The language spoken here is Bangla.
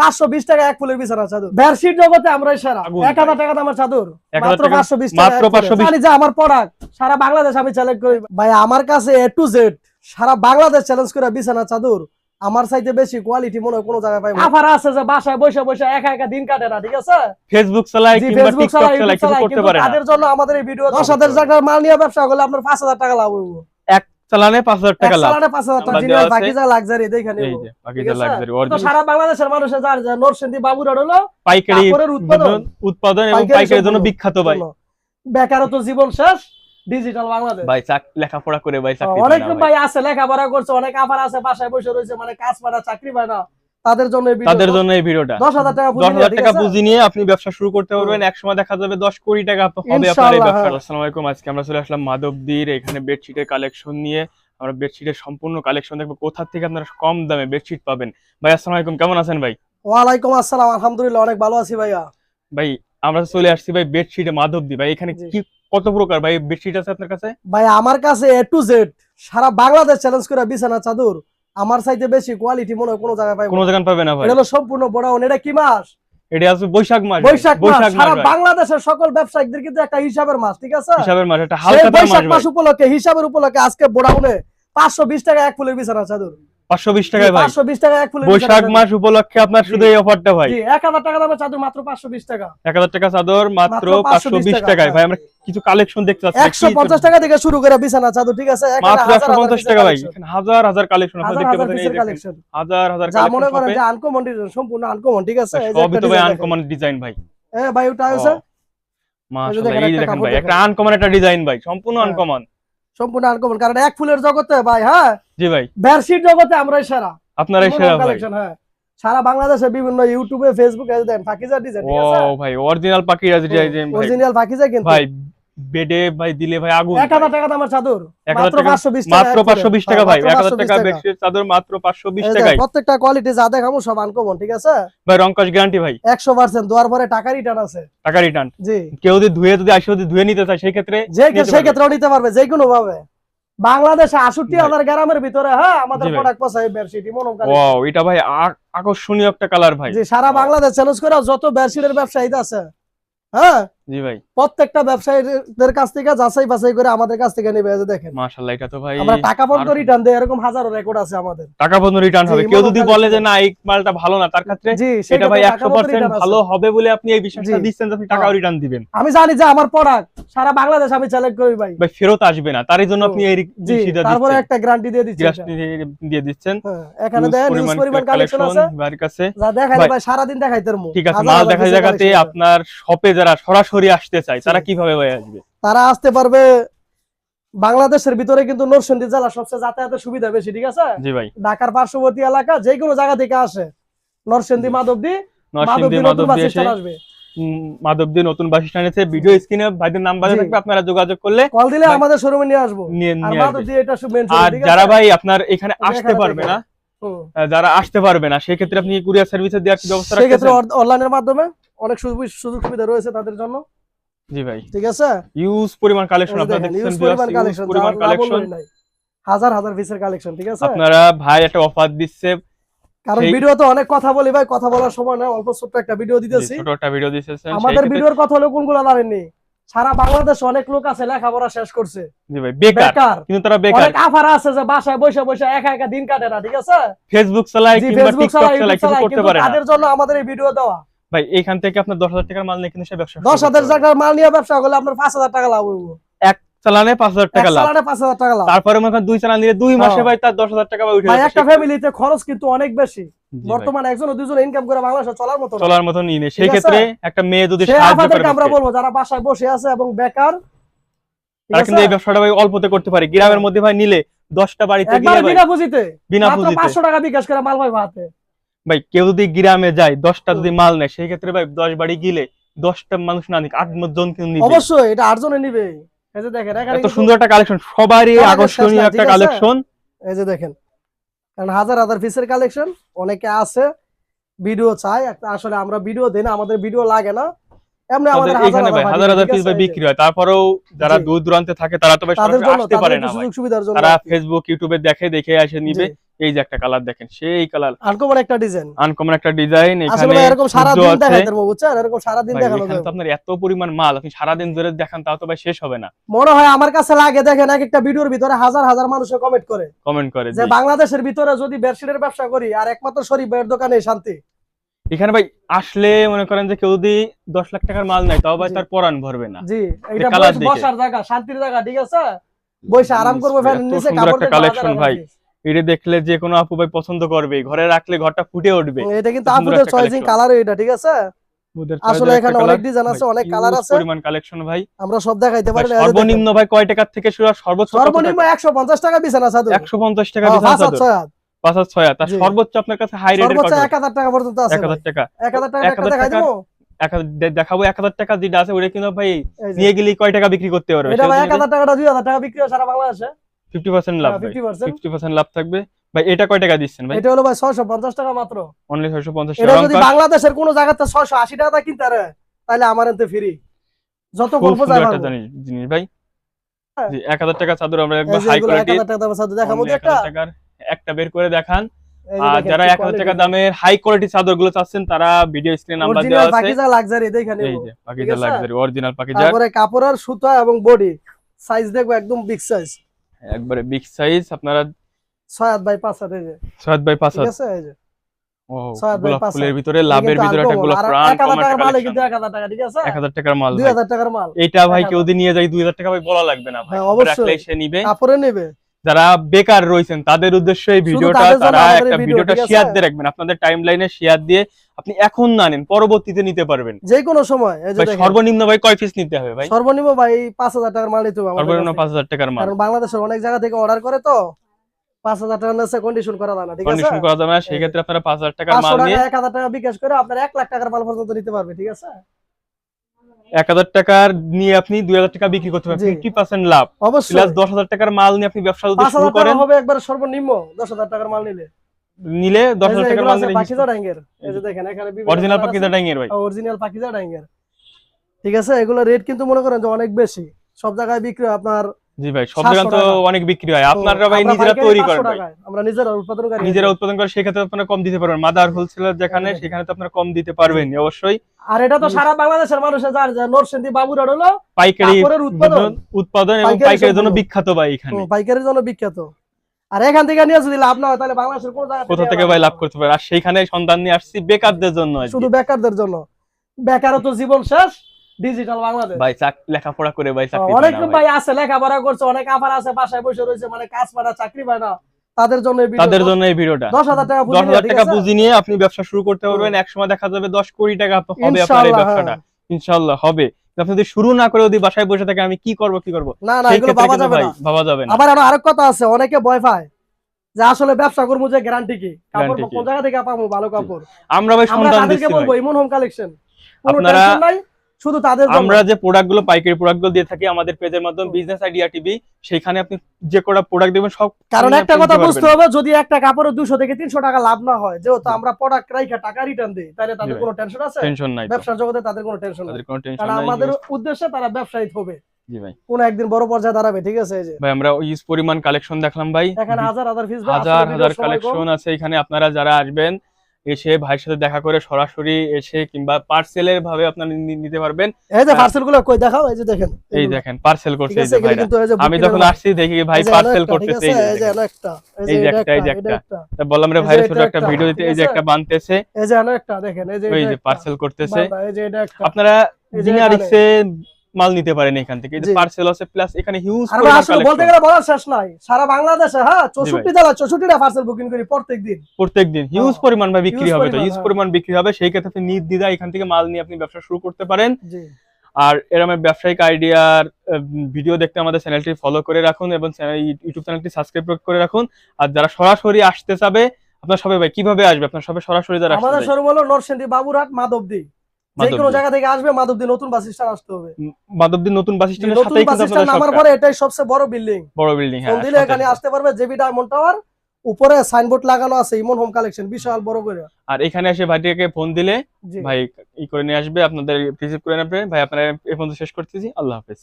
পাঁচশো বিশ টাকা এক ফুলের বিছানা চাদর। বেডশিট জগতে আমরাই সেরা। এক হাজার টাকা দামের চাদর। মাত্র পাঁচশো বিশ মাত্র 520 জানি যে আমার প্রোডাক্ট সারা বাংলাদেশ আমি চ্যালেঞ্জ করি। ভাই আমার কাছে এ টু জেড সারা বাংলাদেশ চ্যালেঞ্জ করে বিছানা চাদর আমার চাইতে বেশি কোয়ালিটি মনে হয় কোনো জায়গায় পাই আছে যে বাসায় বসে বসে একা একা দিন কাটে না ঠিক আছে? ফেসবুক চালায় কিংবা টিকটক চালায়, চালায় কিছু করতে পারে তাদের জন্য আমাদের এই ভিডিও দশ হাজার টাকার মাল নিয়ে ব্যবসা করলে আপনার পাঁচ হাজার টাকা লাভ এক চালানে পাঁচ হাজার টাকা লাভ। চালানে পাঁচ হাজার টাকা জিনিস বাকি যা লাক্সারি দেখে এই নেব। যে বাকি যা লাক্সারি তো সারা বাংলাদেশের মানুষের জানে যা নরসিংদী বাবুরাট হলো পাইকারি উৎপাদন, উৎপাদন এবং পাইকারি পাইকারির জন্য বিখ্যাত ভাই। বেকারত্ব জীবন শেষ ডিজিটাল বাংলাদেশ। ভাই চাক লেখাপড়া করে ভাই চাকরি অনেক ভাই। আছে লেখাপড়া করছে অনেক আফার আছে বাসায় বসে রয়েছে মানে কাজ পায় না চাকরি পায় না। তাদের জন্য তাদের জন্য এই ভিডিওটা। দশ হাজার টাকা দশ হাজার টাকা পুঁজি নিয়ে আপনি ব্যবসা শুরু করতে পারবেন। দেখা যাবে দশ কোটি টাকা হবে আপনার এই ব্যবসা হ্যাঁ। আসসালামু আলাইকুম। আজকে আমরা চলে আসলাম মাধবদীর এখানে বেডশিটের কালেকশন নিয়ে। আমরা বেডশিটের সম্পূর্ণ কালেকশন দেখব। কোথা থেকে আপনারা কম দামে বেডশিট পাবেন? ভাই আসসালামু আলাইকুম। কেমন আছেন ভাই? ওয়ালাইকুম আসসালাম। আলহামদুলিল্লাহ অনেক ভালো আছি ভাইয়া। ভাই আমরা চলে আসছি ভাই বেডশিটে মাধবদী। ভাই এখানে কি কত প্রকার ভাই বেডশিট আছে আপনার কাছে? ভাই আমার কাছে এ টু জেড সারা বাংলাদেশ চ্যালেঞ্জ করে বিছানা চাদর। আমার চাইতে বেশি কোয়ালিটি মনে হয় কোনো জায়গায় পাবে কোনো জায়গায় পাবে না ভাই। এটা হলো সম্পূর্ণ বড় এটা কি মাস এটা আছে বৈশাখ মাস বৈশাখ মাস সারা বাংলাদেশের সকল ব্যবসায়ীদের কিন্তু একটা হিসাবের মাস ঠিক আছে? হিসাবের মাস এটা হালকা মাস বৈশাখ মাস উপলক্ষে হিসাবের উপলক্ষে আজকে বড়াউনে পাঁচশো বিশ টাকা এক ফুলের বিছানা চাদর পাঁচশো বিশ টাকায় ভাই। টাকা এক ফুলের বৈশাখ মাস উপলক্ষে আপনার শুধু এই অফারটা ভাই। জি টাকা চাদর মাত্র পাঁচশো বিশ টাকা। এক হাজার টাকা চাদর মাত্র মাত্র পাঁচশো 520 বিশ টাকায়। হ্যাঁ। ভাই আমরা কিছু কালেকশন দেখতে পাচ্ছি। টাকা থেকে শুরু করে বিছানা চাদর ঠিক আছে? মাত্র হাজার একশো হাজার পঞ্চাশ piece-এর টাকা ভাই। এখানে হাজার হাজার কালেকশন আপনারা দেখতে পাচ্ছেন এই piece-এর হাজার হাজার যা মনে করেন যে আনকমন সম্পূর্ণ আনকমন ঠিক আছে? সবই তো ভাই আনকমন ডিজাইন ভাই। এ ভাই ওটা হয়েছে? মাশাআল্লাহ এই দেখেন ভাই। একটা আনকমন একটা ডিজাইন ভাই। সম্পূর্ণ হ্যাঁ। আনকমন সম্পূর্ণ আনকমন কারণ এক ফুলের জগতে ভাই হ্যাঁ? জি ভাই। বেডশিট জগতে আমরাই সেরা। আপনারাই সেরা ভাই। হ্যাঁ। সারা বাংলাদেশে বিভিন্ন ইউটিউবে ফেসবুকে দেন ডিজাইন ঠিক ও ভাই অরিজিনাল ডিজাইন ভাই। অরিজিনাল কিন্তু। ভাই বেডে ভাই দিলে ভাই আগুন। এক হাজার টাকা দামের চাদর। মাত্র টাকা- পাঁচশো বিশ মাত্র পাঁচশো বিশ টাকা ভাই এক হাজার টাকা টাকা। বেডশিট চাদর মাত্র পাঁচশো বিশ এই যে টাকায়। প্রত্যেকটা কোয়ালিটি যা দেখাবো সব আনকমন ঠিক আছে? ভাই রংকশ গ্যারান্টি ভাই। একশো পার্সেন্ট দোয়ার পরে টাকা রিটার্ন আছে। টাকা রিটার্ন জি। কেউ যদি ধুয়ে যদি আসে যদি ধুয়ে নিতে চায় সেই ক্ষেত্রে যে সেই পারবে। ক্ষেত্রেও নিতে পারবে যে কোনো ভাবে বাংলাদেশে আষট্টি। হাজার গ্রামের ভিতরে হ্যাঁ আমাদের। প্রোডাক্ট পাশে বেডশিট মনম ওয়াও এটা ভাই আকর্ষণীয় একটা কালার ভাই যে সারা বাংলাদেশ চ্যালেঞ্জ করে যত বেডশিটের ব্যবসায়ী আছে হ্যাঁ জি ভাই। প্রত্যেকটা ব্যবসায়ীদের কাছ থেকে যাচাই বাছাই করে আমাদের কাছ থেকে নেবে যে দেখেন। মাশাআল্লাহ এটা তো ভাই আমরা টাকা পর্যন্ত রিটার্ন দেই এরকম হাজারো রেকর্ড আছে আমাদের। টাকা রিটার্ন হবে। কেউ যদি বলে যে না এই মালটা ভালো না তার ক্ষেত্রে ভাই ভাই একশো পার্সেন্ট ভালো হবে বলে আপনি এই বিশ্বাসটা দিচ্ছেন যে আপনি টাকাও রিটার্ন দিবেন। আমি জানি যে আমার প্রোডাক্ট সারা বাংলাদেশ আমি চ্যালেঞ্জ করি ভাই। ভাই ফেরত আসবে না। তারই জন্য আপনি এই রিসিটা তারপরে একটা গ্যারান্টি দিয়ে দিচ্ছি এটা। গ্যারান্টি দিয়ে দিচ্ছেন। হ্যাঁ, এখানে দেখেন পরিমাণ কালেকশন আছে। বাড়ির কাছে। যা দেখাই ভাই, ভাই সারা দিন দেখাইতে পারব। ঠিক আছে মাল হাজার দেখা piece-এর জায়গাতে আপনার শপে যারা সরাসরি আসতে চাই তারা কীভাবে ভাই আসবে? তারা আসতে পারবে বাংলাদেশের ভিতরে কিন্তু নরসিংদী জেলা সবচেয়ে যাতায়াতের সুবিধা বেশি ঠিক আছে? জি ভাই। ঢাকার পার্শ্ববর্তী এলাকা যে কোনো জায়গা থেকে আসে। নরসিংদী মাধবদী নরসিংদী মাধবদী এসে আসবে। মাধবদী নতুন বাস স্ট্যান্ড ভিডিও স্ক্রিনে ভাইদের নাম্বার থাকবে আপনারা যোগাযোগ করলে কল দিলে আমাদের শোরুমে নিয়ে আসব। মাধবদী এটা আর যারা ভাই আপনার এখানে আসতে পারবে না যারা আসতে পারবে না সেই ক্ষেত্রে আপনি কুরিয়ার সার্ভিসে দেওয়ার কি ব্যবস্থা সেক্ষেত্রে রাখতেছেন অনলাইনের মাধ্যমে অনেক সুযোগ সুবিধা রয়েছে তাদের জন্য। জি ভাই। ঠিক আছে? ইউজ পরিমাণ কালেকশন আপনারা দেখছেন huge পরিমাণ কালেকশন পরিমাণ কালেকশন হাজার হাজার পিসের কালেকশন ঠিক আছে? আপনারা ভাই একটা অফার দিচ্ছে। কারণ ভিডিও তো অনেক কথা বলি ভাই কথা বলার সময় না অল্প ছোট্ট একটা ভিডিও দিতেছি। ছোট একটা ভিডিও দিতেছেন আমাদের ভিডিওর কথা হলো কোনগুলো জানেননি সারা বাংলাদেশে অনেক লোক আছে লেখাপড়া শেষ করছে। জি ভাই বেকার। কিন্তু তারা বেকার। অনেক আফার আছে যে বাসায় বসে বসে একা একা দিন কাটে না ঠিক আছে? ফেসবুক চালায় কিংবা টিকটক চালায় কিছু করতে পারে না। তাদের জন্য আমাদের এই ভিডিও দেওয়া। ভাই এখান থেকে আপনার দশ হাজার টাকার মাল নিয়ে কিন্তু ব্যবসা দশ হাজার টাকার মাল নিয়ে ব্যবসা করলে আপনার পাঁচ হাজার টাকা লাভ হইব। চালানে পাঁচ হাজার টাকা লাভ। চালানে পাঁচ হাজার টাকা লাভ। তারপরে মনে দুই চালান দিলে দুই মাসে হ্যাঁ। ভাই তার দশ হাজার টাকা ভাই উঠে ভাই একটা ফ্যামিলিতে খরচ কিন্তু অনেক বেশি। বর্তমানে একজন ও দুজন ইনকাম করে বাংলাদেশে চলার মতো চলার মতন নিয়ে সেই ক্ষেত্রে একটা মেয়ে যদি সাহায্য করে আমরা বলব যারা বাসায় বসে আছে এবং বেকার তারা কিন্তু এই ব্যবসাটা ভাই অল্পতে করতে পারে। গ্রামের মধ্যে ভাই নিলে দশটা বাড়িতে বিনা পুঁজিতে। বিনা পুঁজিতে। পাঁচশো টাকা বিকাশ করে মাল ভাই হাতে ভাই কেউ যদি গ্রামে যায় দশটা যদি মাল নেয় সেই ক্ষেত্রে ভাই দশ বাড়ি গিলে দশটা মানুষ না নিক আট জন কিন্তু অবশ্যই এটা আটজনে নিবে। এই যে দেখেন এত সুন্দর একটা কালেকশন সবারই আকর্ষণীয় একটা কালেকশন এই যে দেখেন কারণ হাজার হাজার পিসের কালেকশন অনেকে আছে ভিডিও চাই একটা আসলে আমরা ভিডিও দিই না আমাদের ভিডিও লাগে না। এমনি আমাদের হাজার এখানে ভাই হাজার হাজার পিস ভাই বিক্রি হয়। তারপরেও যারা দূর দূরান্তে থাকে তারা তো আসতে পারে না সুযোগ সুবিধার জন্য তারা ফেসবুক ইউটিউবে দেখে দেখে এসে নিবে। এই যে একটা কালার দেখেন সেই কালার। আনকমন একটা ডিজাইন। আনকমন একটা ডিজাইন এখানে এরকম সারা দিন আছে। দেখাইতে পারব বুঝছেন? এরকম সারা দিন দেখানো যাবে। আপনার এত পরিমাণ মাল আপনি সারাদিন ধরে দেখান তাও তো ভাই শেষ হবে না। মনে হয় আমার কাছে লাগে দেখেন এক একটা ভিডিওর ভিতরে হাজার হাজার মানুষে কমেন্ট করে। কমেন্ট করে যে বাংলাদেশের ভিতরে যদি বেডশিটের ব্যবসা করি আর একমাত্র শরীফ ভাইয়ের দোকানে শান্তি। এখানে ভাই আসলে মনে করেন যে কেউ যদি দশ লাখ টাকার মাল নেয় তাও ভাই তার পরান ভরবে না। জি এটা। বসার জায়গা শান্তির জায়গা ঠিক আছে? বসে আরাম করব এত ফ্যান নিচে কাপড় দিয়ে ভাই। এটা দেখলে যে কোনো আপু ভাই পছন্দ করবে। ঘরে রাখলে ঘরটা ফুটে উঠবে। এটা কিন্তু আপুদের চয়েসিং কালার এটা ঠিক আছে? আসলে এখানে অনেক ডিজাইন আছে অনেক কালার আছে। পরিমাণ কালেকশন ভাই। আমরা সব দেখাইতে পারি সর্বনিম্ন ভাই কয় টাকার থেকে শুরু সর্বোচ্চ সর্বনিম্ন একশো পঞ্চাশ টাকা বিছানা চাদর একশো পঞ্চাশ টাকা বিছানা চাদর। পাঁচ হাজার ছয়। তার সর্বোচ্চ আপনার কাছে হাই রেটের সর্বোচ্চ কত? এক হাজার টাকা পর্যন্ত আছে এক হাজার টাকা। এক হাজার টাকা একটা দেখাই টাকা? দেবো? দেখাবো এক হাজার টাকা যেটা আছে ওটা কিন্তু ভাই নিয়ে গেলে কয় টাকা বিক্রি করতে পারবে? এটা ভাই এক হাজার টাকাটা দুই হাজার টাকা বিক্রি হয় সারা বাংলাদেশে। ফিফটি পার্সেন্ট লাভ ভাই ফিফটি পার্সেন্ট ফিফটি পার্সেন্ট লাভ থাকবে। ভাই এটা কয় টাকা দিচ্ছেন ভাই? এটা হলো ভাই টাকা মাত্র। অনলি ছয়শো পঞ্চাশ এটা যদি বাংলাদেশের কোনো জায়গাতে ছয়শো আশি টাকা দিয়ে কিনতে পারে তাহলে আমার এতে ফ্রি যত গল্প যায় একটা জিনিস জিনিস ভাই। হ্যাঁ। জি এক হাজার টাকা চাদর আমরা একবার হাই কোয়ালিটি হাজার টাকা দামের দেখাবো একটা। একটা বের করে দেখান। আর যারা কি এক হাজার টাকা দামের হাই কোয়ালিটি চাদরগুলো চাচ্ছেন তারা ভিডিও স্ক্রিনে নাম্বার Original দেওয়া আছে। পাকিজা লাক্সারি দেখে এই যে পাকিজা লাক্সারি অরিজিনাল পাকিজা। তারপরে কাপড়ের সুতা এবং বডি সাইজ দেখব একদম বিগ সাইজ একবারে বিগ সাইজ আপনারা ছয় হাত বাই পাঁচ হাত এই যে। ছয় বাই পাঁচ ঠিক আছে এই যে। ও গোলাপ ফুলের ভিতরে লাভের ভিতরে একটা গোলাপ প্রাণ কমার মাল কিন্তু এক হাজার টাকা ঠিক আছে? এক হাজার টাকার মাল দুই ভাই। হাজার টাকার মাল। এইটা ভাই কেউ দিয়ে নিয়ে যায় দুই হাজার টাকা ভাই বলা লাগবে না ভাই। হ্যাঁ। রাখলে নেবে। যারা বেকার রয়েছেন তাদের উদ্দেশ্যে এই ভিডিওটা তারা একটা ভিডিও, ভিডিওটা শেয়ার দিয়ে রাখবেন। আপনাদের টাইম লাইনে শেয়ার দিয়ে আপনি এখন না নেন পরবর্তীতে নিতে পারবেন। যে কোনো সময় সর্বনিম্ন ভাই কয় পিস নিতে হবে ভাই? সর্বনিম্ন ভাই পাঁচ হাজার টাকার মাল নিতে হবে আমাদের সর্বনিম্ন কাছে। পাঁচ হাজার টাকার মাল। কারণ বাংলাদেশের অনেক জায়গা থেকে অর্ডার করে তো পাঁচ হাজার টাকার নিচে কন্ডিশন করা যায় না ঠিক আছে? কন্ডিশন করা যাবে না সেই ক্ষেত্রে আপনারা পাঁচ হাজার টাকার মাল টাকা নিয়ে এক হাজার টাকা বিকাশ করে আপনার এক লাখ টাকার মাল পর্যন্ত নিতে পারবে ঠিক আছে? এক হাজার টাকার নিয়ে আপনি দুই হাজার টাকা বিক্রি করতে পারবেন। ফিফটি পার্সেন্ট লাভ। অবশ্যই। প্লাস দশ হাজার টাকার মাল নিয়ে আপনি ব্যবসা যদি শুরু করেন। হবে একবার সর্বনিম্ন দশ হাজার টাকার মাল নিলে। নিলে দশ হাজার টাকার মাল নিলে পাকিজা ডাঙ্গের। এই যে দেখেন এখানে অরিজিনাল পাকিজা ডাইংয়ের ভাই। অরিজিনাল পাকিজা ডাঙ্গের। ঠিক আছে এগুলো রেট কিন্তু মনে করেন যে অনেক বেশি। সব জায়গায় বিক্রি হয় আপনার জি ভাই সব 700 তো অনেক বিক্রি হয়। আপনারা তো ভাই নিজেরা তৈরি করেন আমরা নিজেরা উৎপাদনকারী নিজেরা উৎপাদন করে সেক্ষেত্রে আপনারা কম দিতে পারবেন। মাদার হোলসেলার যেখানে হ্যাঁ। সেখানে তো আপনারা কম দিতে পারবেন অবশ্যই। আর এটা তো সারা বাংলাদেশের মানুষের জানে যে নরসিংদী বাবুরাট হলো পাইকারি উৎপাদন। উৎপাদন এবং পাইকারির জন্য বিখ্যাত ভাই এখানে। পাইকারির জন্য বিখ্যাত। আর এখান থেকে নিয়ে যদি লাভ না হয় তাহলে বাংলাদেশের কোন জায়গা কোথা থেকে ভাই লাভ করতে পারে? আর সেইখানে সন্ধান নিয়ে আসছি বেকারদের জন্য শুধু বেকারদের জন্য। বেকারত্ব জীবন শেষ ডিজিটাল বাংলাদেশ। ভাই লেখাপড়া করে ভাই চাকরি অনেক ভাই। আছে লেখাপড়া করছে অনেক আফার আছে বাসায় বসে রয়েছে মানে কাজ পায় না চাকরি পায় না তাদের জন্য এই video। তাদের জন্য এই ভিডিওটা টাকা পুঁজি নিয়ে আপনি ব্যবসা শুরু করতে পারবেন। এক সময় দেখা যাবে দশ কোটি টাকা হবে আপনার এই ব্যবসাটা। ইনশাল্লাহ হবে। আপনি যদি শুরু না করে যদি বাসায় বসে থাকে আমি কি করব কি করব? না না এগুলো যাবে না। ভাবা যাবে না। আবার আরও আরেক কথা আছে অনেকে ভয় পায় যে আসলে ব্যবসা করব যে গ্যারান্টি কি? কাপড় কোন জায়গা থেকে পাবো ভালো কাপড়। আমরা ভাই আমরা তাদেরকে দিচ্ছি বলব। ইমন হোম কালেকশন আপনারা- শুধু তাদের আমরা যে প্রোডাক্টগুলো পাইকারি প্রোডাক্টগুলো দিয়ে থাকি আমাদের পেজের মাধ্যমে বিজনেস আইডিয়া টিভি সেখানে আপনি যে কোটা প্রোডাক্ট দেবেন সব কারণ একটা কথা বুঝতে হবে যদি একটা কাপড়ের দুশো থেকে তিনশো টাকা লাভ না হয় যেহেতু আমরা প্রোডাক্ট রাইখা টাকা রিটার্ন দিই তাহলে তাদের কোনো টেনশন আছে? টেনশন নাই। ব্যবসার জগতে তাদের কোনো টেনশন নাই। কারণ আমাদের উদ্দেশ্যে তারা ব্যবসায়ী হবে। জি ভাই। কোন একদিন বড় পর্যায়ে দাঁড়াবে ঠিক আছে? যে ভাই আমরা ইউজ পরিমাণ কালেকশন দেখলাম ভাই। এখানে হাজার হাজার পিস হাজার হাজার কালেকশন আছে এখানে আপনারা যারা আসবেন এসে ভাইয়ের সাথে দেখা করে সরাসরি এসে কিংবা পার্সেলের ভাবে আপনারা নিতে পারবেন এই যে পার্সেলগুলো কই দেখাও এই যে দেখেন এই দেখেন পার্সেল করছে এই যে এই যে আমি যখন আসছি দেখি ভাই পার্সেল করতেছে এই যে এই একটা এই এই যে একটা, এই যে একটা। তা বললাম রে এই ভাইয়ের ছোট একটা ভিডিও দিতে এই যে একটা বানতেছে এই যে একটা দেখেন এই যে এটা যে পার্সেল করতেছে এই আপনারা এই জিনিয়ারিক্সে মাল নিতে পারেন এখান থেকে। পার্সেল আছে প্লাস এখানে হিউজ আসলে বলতে গেলে বলার শেষ নাই। সারা বাংলাদেশে হ্যাঁ চৌষট্টি জেলা চৌষট্টিটা পার্সেল বুকিং করি প্রত্যেক দিন প্রত্যেকদিন হিউজ পরিমাণ ভাই বিক্রি হবে তো। হিউজ হ্যাঁ। পরিমাণ বিক্রি হবে। সেই ক্ষেত্রে আপনি নির্দ্বিধা এখান থেকে মাল নিয়ে আপনি ব্যবসা শুরু করতে পারেন। জি। আর এরকম ব্যবসায়িক আইডিয়ার ভিডিও দেখতে আমাদের চ্যানেলটি ফলো করে রাখুন এবং ইউটিউব চ্যানেলটি সাবস্ক্রাইব করে রাখুন। আর যারা সরাসরি আসতে চাবে আপনার সবাই ভাই কীভাবে আসবে? আপনার সবাই সরাসরি যারা আমাদের শোরুম হলো নরসিংদী বাবুরহাট মাধবদী। যে কোনো জায়গা থেকে আসবে মাধবদী নতুন বাস স্ট্যান্ড আসতে হবে। মাধবদী নতুন বাস স্ট্যান্ডের সাথেই কিন্তু স্ট্যান্ড আপনাদের নামার পরে এটাই সবচেয়ে বড় বিল্ডিং বড় বিল্ডিং হ্যাঁ দিলে এখানে আসতে পারবে জেবি ডায়মন্ড টাওয়ার উপরে সাইনবোর্ড লাগানো আছে ইমন হোম কালেকশন বিশাল বড় করে। আর এখানে এসে ভাইটিকে ফোন দিলে ভাই ই করে নিয়ে আসবে আপনাদের রিসিভ করে নেবে। ভাই আপনারা এই পর্যন্ত শেষ করতেছি আল্লাহ হাফেজ।